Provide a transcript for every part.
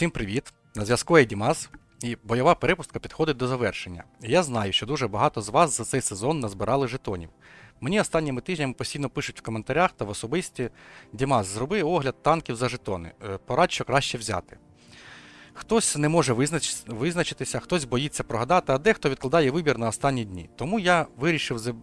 Всім привіт! На зв'язку я Дімас, і бойова перепустка підходить до завершення. Я знаю, що дуже багато з вас за цей сезон назбирали жетонів. Мені останніми тижнями постійно пишуть в коментарях та в особисті Дімас, зроби огляд танків за жетони. Порад, що краще взяти. Хтось не може визнач... визначитися, хтось боїться прогадати, а дехто відкладає вибір на останні дні. Тому я вирішив е,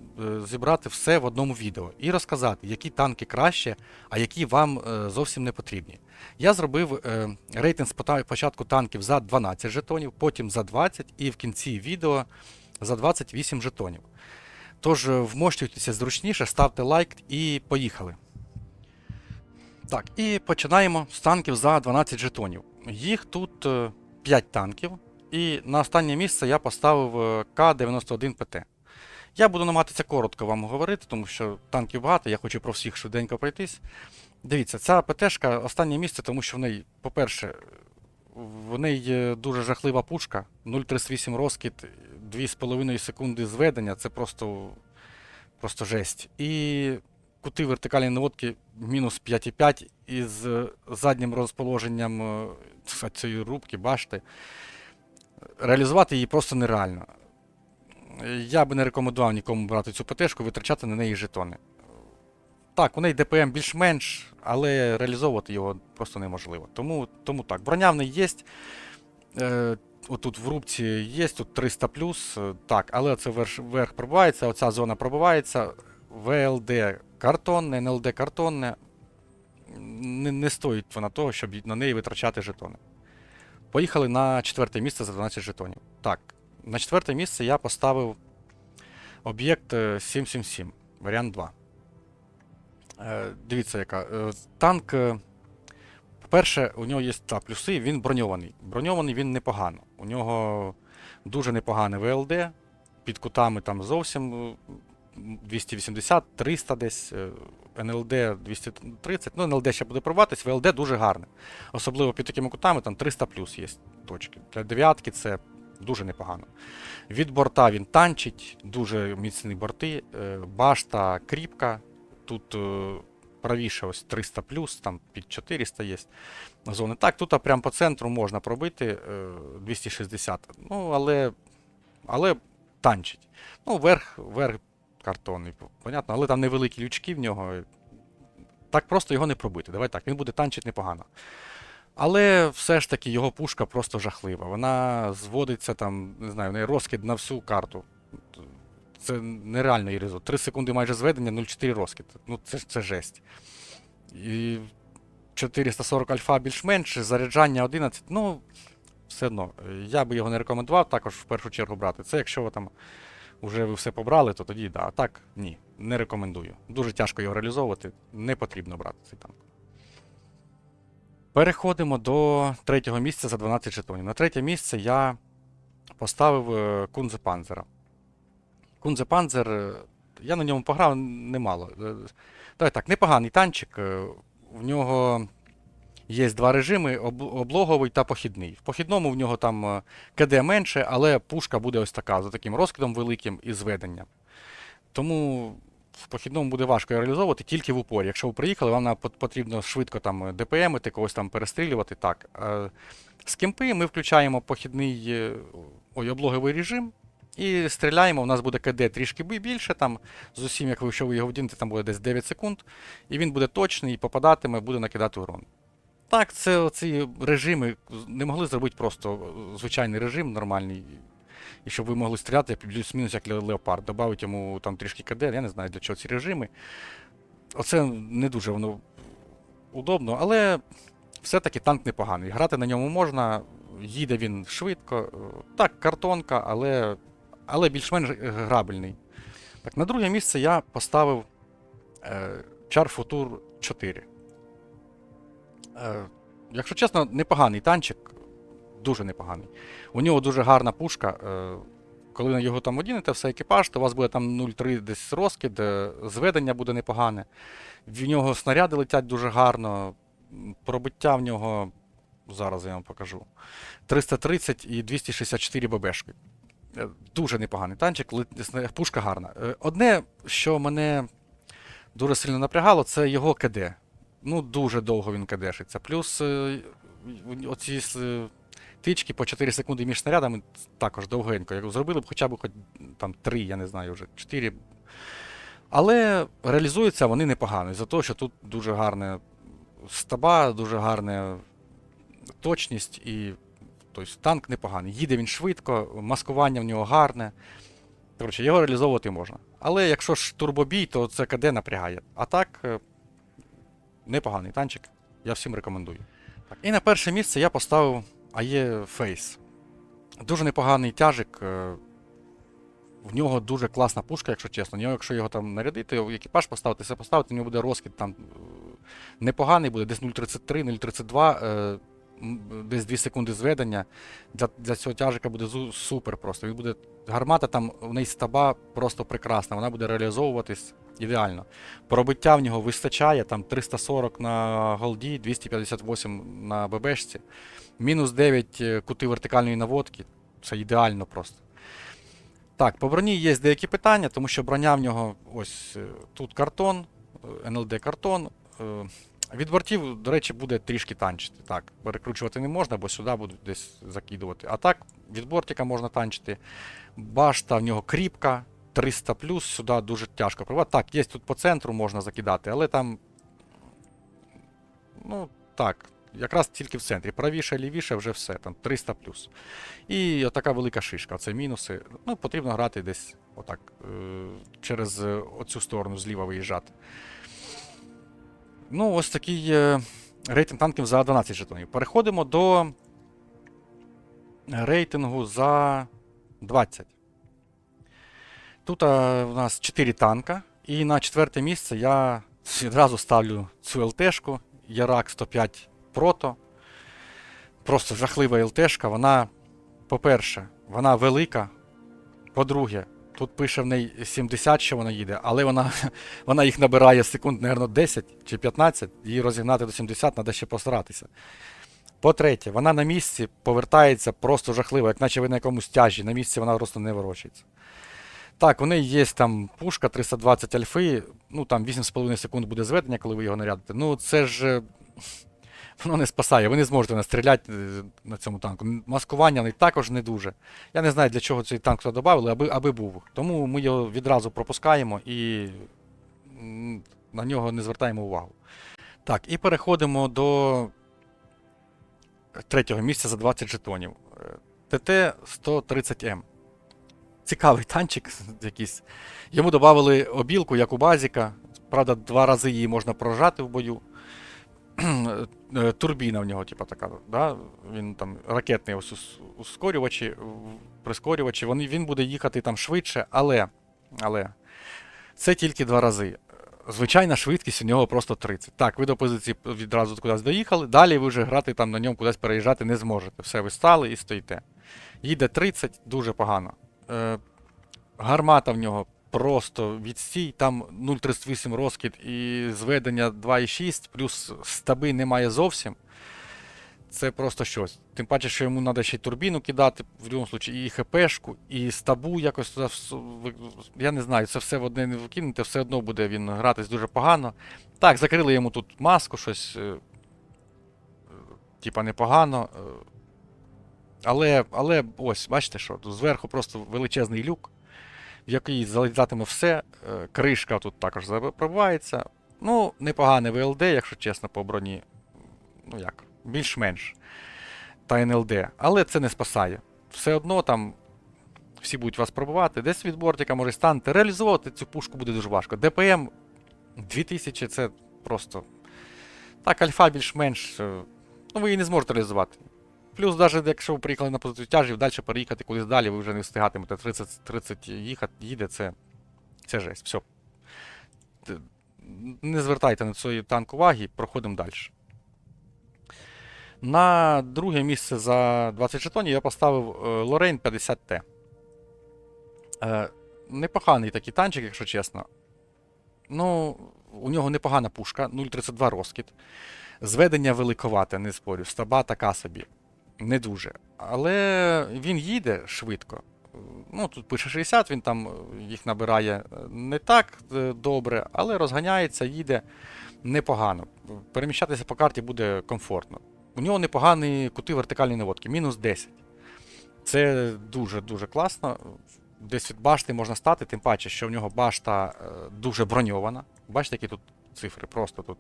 зібрати все в одному відео і розказати, які танки краще, а які вам е, зовсім не потрібні. Я зробив е, рейтинг з пота- початку танків за 12 жетонів, потім за 20 і в кінці відео за 28 жетонів. Тож вмощуйтеся зручніше, ставте лайк і поїхали. Так, і починаємо з танків за 12 жетонів. Їх тут е, 5 танків, і на останнє місце я поставив е, К-91ПТ. Я буду намагатися коротко вам говорити, тому що танків багато, я хочу про всіх швиденько пройтись. Дивіться, ця ПТшка останнє місце, тому що в неї, по-перше, в неї дуже жахлива пушка, 0,38 розкид, 2,5 секунди зведення, це просто, просто жесть. І кути вертикальної наводки мінус 5,5 із е, заднім розположенням е, цієї рубки, башти. Реалізувати її просто нереально. Я би не рекомендував нікому брати цю ПТшку, витрачати на неї жетони. Так, у неї ДПМ більш-менш, але реалізовувати його просто неможливо. Тому, тому так. Броня в неї є. Е, отут в рубці є, тут 300 е, так, але це верх, верх пробивається, оця зона пробивається. ВЛД картонне, НЛД картонне. Не, не стоїть вона того, щоб на неї витрачати жетони. Поїхали на четверте місце за 12 жетонів. Так, на четверте місце я поставив об'єкт е, 777, варіант 2. Е, Дивіться, яка. е, Танк. е, По-перше, у нього є та, плюси, він броньований. Броньований він непогано. У нього дуже непогане ВЛД, під кутами там зовсім е, 280, 300 десь, е, НЛД 230. Ну, НЛД ще буде пробуватись, ВЛД дуже гарне. Особливо під такими кутами, там 300 плюс є точки. Для дев'ятки це дуже непогано. Від борта він танчить, дуже міцні борти, е, башта кріпка. Тут е, правіше ось 300 там під 400 є зони. Так, тут прямо по центру можна пробити е, 260. Ну, але, але танчить. Ну, верх, верх картонний, понятно, але там невеликі лючки в нього. Так просто його не пробити. Давай так, він буде танчити непогано. Але все ж таки його пушка просто жахлива. Вона зводиться там, не знаю, в неї розкид на всю карту. Це нереально її результат. 3 секунди майже зведення, 0,4 розкид. Ну це, це жесть. І 440 альфа більш-менш, заряджання 11. Ну, все одно. Я би його не рекомендував також в першу чергу брати. Це якщо ви там вже ви все побрали, то тоді да. А так, ні, не рекомендую. Дуже тяжко його реалізовувати, не потрібно брати цей танк. Переходимо до третього місця за 12 жетонів. На третє місце я поставив е, Кунзе Панзера. Кунзе Панзер, е, я на ньому пограв немало. Е, Давай так, непоганий танчик. В нього є два режими: об- облоговий та похідний. В похідному в нього там е, КД менше, але пушка буде ось така, за таким розкидом великим і зведенням. Тому в похідному буде важко реалізовувати тільки в упорі. Якщо ви приїхали, вам потрібно швидко там ДПМити, когось там перестрілювати. Так. Е, З кемпи ми включаємо похідний е, ой, облоговий режим і стріляємо. У нас буде КД трішки більше. Там, з усім, як ви, якщо ви його вдінете, там буде десь 9 секунд. І він буде точний, і попадатиме, буде накидати урон. Так, це ці режими не могли зробити просто звичайний режим нормальний. І щоб ви могли стріляти плюс-мінус як леопард. Добавити йому там трішки КД, я не знаю для чого ці режими. Оце не дуже воно удобно, але все-таки танк непоганий. Грати на ньому можна, їде він швидко. Так, картонка, але, але більш-менш грабельний. Так, на друге місце я поставив е, Char Futur 4. Е, якщо чесно, непоганий танчик, дуже непоганий. У нього дуже гарна пушка. е, Коли на його там одінете, все екіпаж, то у вас буде там 0,3 десь розкид, е, зведення буде непогане. В нього снаряди летять дуже гарно. Пробиття в нього. Зараз я вам покажу. 330 і 264 ББшки. Дуже непоганий танчик, пушка гарна. Одне, що мене дуже сильно напрягало, це його КД. Ну, дуже довго він кадешиться. Плюс е, оці тички по 4 секунди між снарядами також довгенько. Як зробили б хоча б хоч там 3, я не знаю, вже 4. Але реалізуються вони непогано. За те, що тут дуже гарне стаба, дуже гарна точність і тобто, танк непоганий. Їде він швидко, маскування в нього гарне. Коротше, його реалізовувати можна. Але якщо ж турбобій, то це КД напрягає. А так, е, непоганий танчик. Я всім рекомендую. Так, і на перше місце я поставив АЄ Фейс. Дуже непоганий тяжик. е, В нього дуже класна пушка, якщо чесно. Нього, якщо його там нарядити, екіпаж поставити, все поставити, в нього буде розкид там е, непоганий, буде десь 0.33, 0.32, е, м, десь 2 секунди зведення. Для, для цього тяжика буде супер просто. Він буде. Гармата там, в неї стаба просто прекрасна, вона буде реалізовуватись ідеально. Пробиття в нього вистачає, там 340 на голді, 258 на ББшці. Мінус 9 е, кути вертикальної наводки. Це ідеально просто. Так, по броні є деякі питання, тому що броня в нього ось е, тут картон, е, NLD картон. е, Від бортів, до речі, буде трішки танчити. Так, перекручувати не можна, бо сюди будуть десь закидувати. А так, від бортика можна танчити. Башта в нього кріпка, 300 сюди дуже тяжко пробувати. Так, є тут по центру можна закидати, але там. Ну, так, якраз тільки в центрі. Правіше, лівіше, вже все, там 300 І отака велика шишка. Це мінуси. Ну, потрібно грати десь отак, е, через е, оцю сторону зліва виїжджати. Ну, ось такий е, рейтинг танків за 12 жетонів. Переходимо до рейтингу за 20. Тут а, у нас 4 танка. І на четверте місце я відразу ставлю цю ЛТшку Ярак 105 Proto. Просто жахлива ЛТшка. Вона, по-перше, вона велика. По-друге, тут пише в неї 70, що вона їде, але вона, вона їх набирає секунд, мабуть, 10 чи 15. Її розігнати до 70 треба ще постаратися. По-третє, вона на місці повертається просто жахливо, як наче ви на якомусь тяжі. На місці вона просто не ворочається. Так, у неї є там пушка 320 альфи, ну там 8,5 секунд буде зведення, коли ви його нарядите. Ну це ж. Е, Воно не спасає, ви не зможете настріляти е, на цьому танку. Маскування також не дуже. Я не знаю, для чого цей танк сюди додали, аби, аби був. Тому ми його відразу пропускаємо і на нього не звертаємо увагу. Так, і переходимо до третього місця за 20 жетонів. ТТ-130М. Цікавий танчик якийсь. Йому додали обілку, як у Базіка. Правда, два рази її можна прожати в бою. Е, Турбіна в нього, типа така. Да? Він там ракетний ось ус- ускорювачі, прискорювачі. Вони, він буде їхати там швидше, але, але це тільки два рази. Звичайна швидкість у нього просто 30. Так, ви до позиції відразу кудись доїхали, далі ви вже грати там на ньому кудись переїжджати не зможете. Все, ви стали і стоїте. Їде 30, дуже погано. Е, гармата в нього просто відстій, там 0,38 розкид і зведення 2,6, плюс стаби немає зовсім. Це просто щось. Тим паче, що йому треба ще й турбіну кидати, в будь-якому випадку, і ХПшку, і стабу якось туди. Я не знаю, це все в одне не викинути, все одно буде він гратись дуже погано. Так, закрили йому тут маску, щось. е, Типа непогано. е, Але, але ось, бачите, що зверху просто величезний люк, в який залізатиме все. е, Кришка тут також пробивається. Ну, непогане ВЛД, якщо чесно, по броні. Ну як, більш-менш. Та НЛД. Але це не спасає. Все одно там всі будуть вас пробивати. Десь від бортика може станете. Реалізовувати цю пушку буде дуже важко. ДПМ 2000 це просто. Так, альфа більш-менш. е, Ну, ви її не зможете реалізувати. Плюс, навіть якщо ви приїхали на позицію тяжів, далі переїхати кудись далі, ви вже не встигатимете 30, 30 їхати, їде, це, це жесть. Все. Не звертайте на цей танк уваги, проходимо далі. На друге місце за 20 жетонів я поставив е, Lorraine 50T. Е, непоганий такий танчик, якщо чесно. Ну, у нього непогана пушка, 0,32 розкид. Зведення великовате, не спорю. Стаба така собі. Не дуже. Але він їде швидко. Ну, тут пише 60, він там е, їх набирає е, не так е, добре, але розганяється, їде непогано. Переміщатися по карті буде комфортно. у нього непогані кути вертикальної наводки, мінус 10. Це дуже-дуже класно. Десь від башти можна стати, тим паче, що в нього башта дуже броньована. Бачите, які тут цифри? Просто тут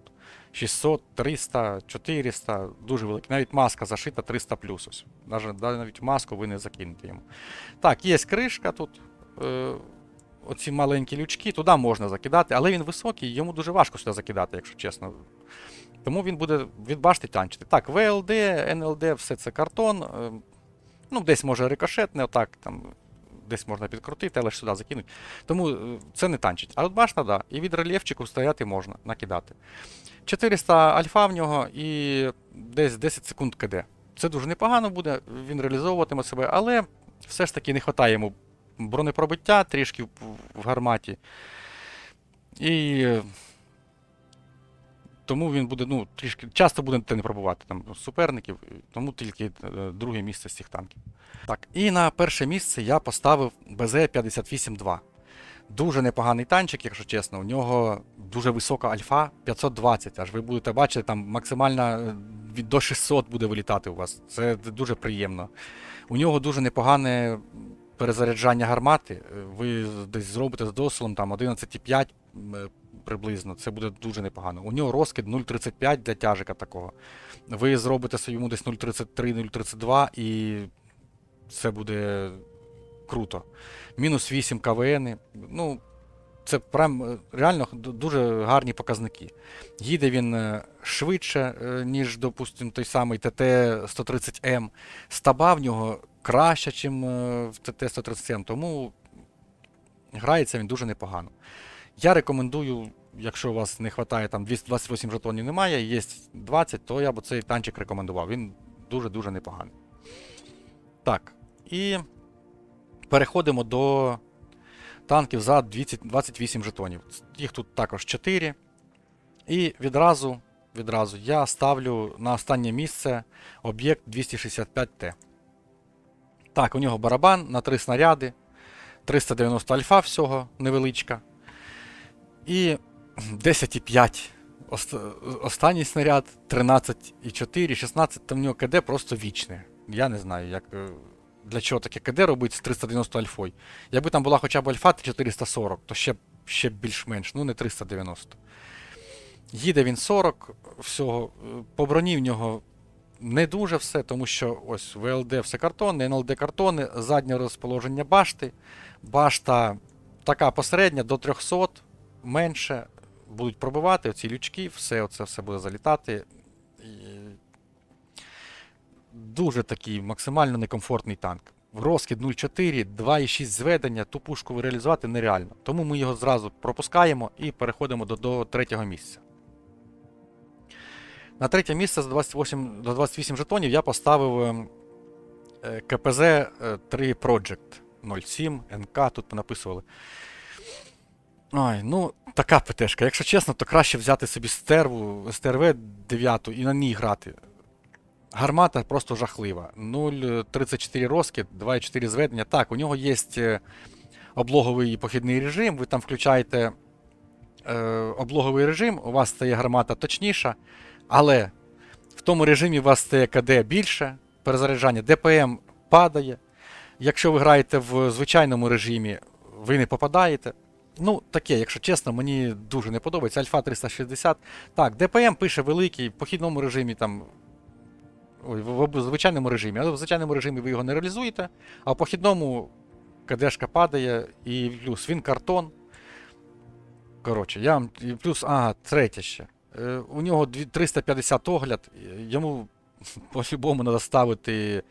600, 300, 400, дуже великі. Навіть маска зашита 300 плюс. Ось. Навіть, навіть маску ви не закинете йому. Так, є кришка тут. Е, оці маленькі лючки, туди можна закидати, але він високий, йому дуже важко сюди закидати, якщо чесно. Тому він буде від башти танчити. Так, ВЛД, НЛД, все це картон. е, Ну, десь може рикошетне, отак, там, десь можна підкрутити, але ж сюди закинуть. Тому е, це не танчить. А от башта, да. І від рельєфчику стояти можна, накидати. 400 альфа в нього і десь 10 секунд КД. Це дуже непогано буде, він реалізовуватиме себе, але все ж таки не вистачає йому бронепробиття трішки в, гарматі. І тому він буде, ну, трішки часто будете не пробувати там суперників, тому тільки е, друге місце з цих танків. Так, і на перше місце я поставив БЗ-58-2. Дуже непоганий танчик, якщо чесно. У нього дуже висока альфа 520. Аж ви будете бачити, там максимально е, до 600 буде вилітати у вас. Це дуже приємно. У нього дуже непогане перезаряджання гармати. Е, Ви десь зробите з досвілом там 11,5 м, е, приблизно. Це буде дуже непогано. У нього розкид 0,35 для тяжика такого. Ви зробите йому десь 0,33-0,32 і це буде круто. Мінус 8 КВН. Ну, це прям е, реально дуже гарні показники. Їде він е, швидше, е, ніж, допустимо, той самий ТТ-130М. Стаба в нього краще, ніж в ТТ-130М, тому грається він дуже непогано. Я рекомендую, якщо у вас не вистачає там 228 жетонів немає, є 20, то я б цей танчик рекомендував. Він дуже-дуже непоганий. Так, і переходимо до танків за 20 28 жетонів. Їх тут також 4. І відразу, відразу я ставлю на останнє місце об'єкт 265Т. Так, у нього барабан на 3 снаряди. 390 альфа всього невеличка. І 10,5 останній снаряд, 13,4, 16, там в нього КД просто вічне. Я не знаю, як, е, для чого таке КД робить з 390 альфою. Якби там була хоча б альфа 440, то ще, ще більш-менш, ну не 390. Їде він 40 всього. е, По броні в нього не дуже все, тому що ось ВЛД все картонне, НЛД картони, заднє розположення башти. Башта така посередня до 300, менше будуть пробивати оці лючки, все оце все буде залітати. І... Дуже такий максимально некомфортний танк. Розкид 0,4, 2,6 зведення, ту пушку реалізувати нереально. Тому ми його зразу пропускаємо і переходимо до, до третього місця. На третє місце з 28, до 28 жетонів я поставив ем, е, КПЗ е, 3 Project 07 НК, тут понаписували. Ой, ну, така ПТшка. Якщо чесно, то краще взяти собі стерву, СТРВ 9 і на ній грати. Гармата просто жахлива. 0,34 розкид, 2,4 зведення. Так, у нього є е, облоговий похідний режим, ви там включаєте е, облоговий режим, у вас стає гармата точніша, але в тому режимі у вас стає КД більше, перезаряджання, ДПМ падає. Якщо ви граєте в звичайному режимі, ви не попадаєте. Ну, таке, якщо чесно, мені дуже не подобається. Альфа 360. Так, ДПМ пише великий, в похідному режимі там. Ой, в, звичайному режимі. Але в звичайному режимі ви його не реалізуєте, а в похідному КДшка падає, і плюс він картон. Коротше, я вам. Плюс, ага, третє ще. Е, у нього 350 огляд, йому по-любому треба ставити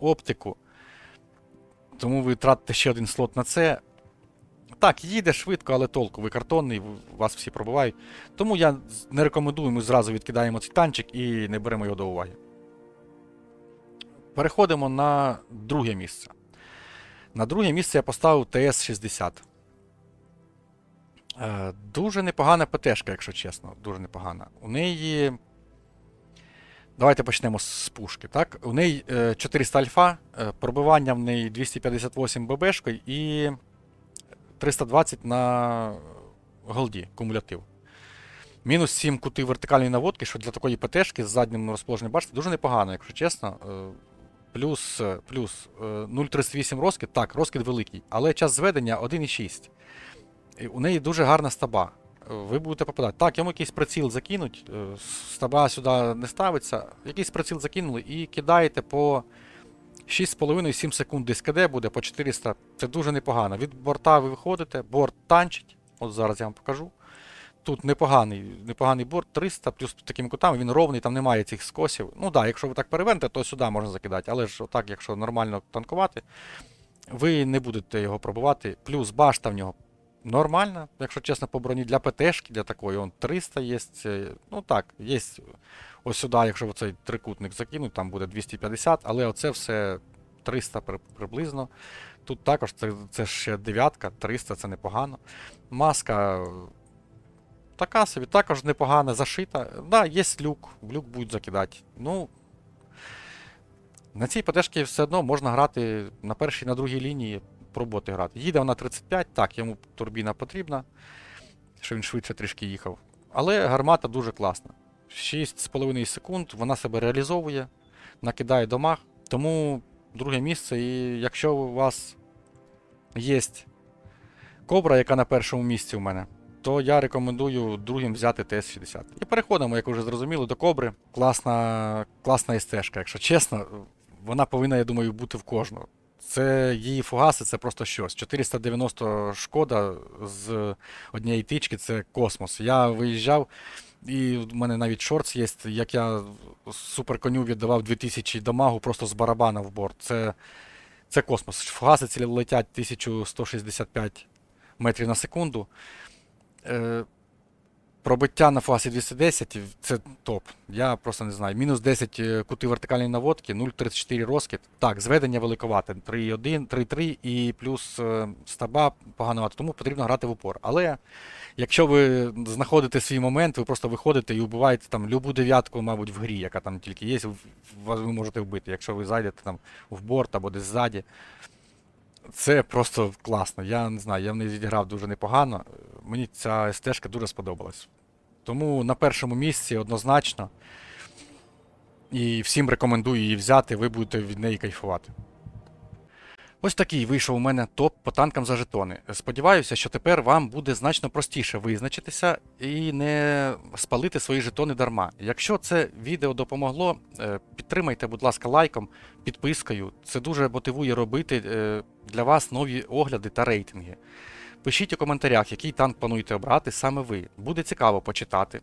оптику. Тому ви тратите ще один слот на це. Так, їде швидко, але толку. Ви картонний, вас всі пробувають. Тому я не рекомендую, ми зразу відкидаємо цей танчик і не беремо його до уваги. Переходимо на друге місце. На друге місце я поставив ТС-60. Е, Дуже непогана ПТшка, якщо чесно. Дуже непогана. У неї. Давайте почнемо з пушки. Так? У неї е, 400 альфа, е, пробивання в неї 258 ББшкою і 320 на голді кумулятив. Мінус 7 кути вертикальної наводки, що для такої ПТшки з заднім розположенням, бачите, дуже непогано, якщо чесно. Е, Плюс, е, плюс е, 0,38 розкид, так, розкид великий, але час зведення 1,6. У неї дуже гарна стаба. Е, Ви будете попадати. Так, йому якийсь приціл закинуть, е, стаба сюди не ставиться. Якийсь приціл закинули і кидаєте по 6,5-7 секунд десь КД буде по 400. Це дуже непогано. Від борта ви виходите, борт танчить. От зараз я вам покажу. Тут непоганий, непоганий борт 300, плюс такими кутами, він ровний, там немає цих скосів. Ну так, да, якщо ви так перевернете, то сюди можна закидати. Але ж отак, якщо нормально танкувати, ви не будете його пробувати. Плюс башта в нього нормальна, якщо чесно, по броні для ПТшки, для такої, он 300 є. Ну так, є. Ось сюди, якщо цей трикутник закинуть, там буде 250, але оце все 300 приблизно. Тут також це, це ще дев'ятка, 300 це непогано. Маска е, така собі, також непогана, зашита. Да, є люк, люк будуть закидати. Ну. На цій ПТшці все одно можна грати на першій, на другій лінії, пробувати грати. Їде вона 35, так, йому турбіна потрібна, щоб він швидше трішки їхав. Але гармата дуже класна. 6,5 секунд, вона себе реалізовує, накидає домах. Тому друге місце. І якщо у вас є кобра, яка на першому місці у мене, то я рекомендую другим взяти ТС-60. І переходимо, як вже зрозуміли, до кобри. Класна, класна СТ-шка, якщо чесно, вона повинна, я думаю, бути в кожного. Це її фугаси, це просто щось. 490 шкода з однієї тички це космос. Я виїжджав, і в мене навіть шорт є, як я суперконю віддавав 2000 дамагу просто з барабана в борт. Це, це космос. Фугаси ці летять 1165 метрів на секунду. Е, пробиття на фугасі 210 це топ. Я просто не знаю. Мінус 10 е, кути вертикальної наводки, 0,34 розкид. Так, зведення великовате. 3,1, 3,3 і плюс е, стаба поганувато, тому потрібно грати в упор. Але якщо ви знаходите свій момент, ви просто виходите і вбиваєте там любу дев'ятку, мабуть, в грі, яка там тільки є, вас ви можете вбити. Якщо ви зайдете там в борт або десь ззаді. Це просто класно. Я не знаю, я в неї відіграв дуже непогано. Мені ця стежка дуже сподобалась. Тому на першому місці однозначно. І всім рекомендую її взяти, ви будете від неї кайфувати. Ось такий вийшов у мене топ по танкам за жетони. Сподіваюся, що тепер вам буде значно простіше визначитися і не спалити свої жетони дарма. Якщо це відео допомогло, е, підтримайте, будь ласка, лайком, підпискою. Це дуже мотивує робити е, для вас нові огляди та рейтинги. Пишіть у коментарях, який танк плануєте обрати саме ви. Буде цікаво почитати.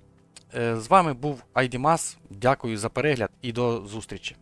Е, З вами був Айдімас. Дякую за перегляд і до зустрічі.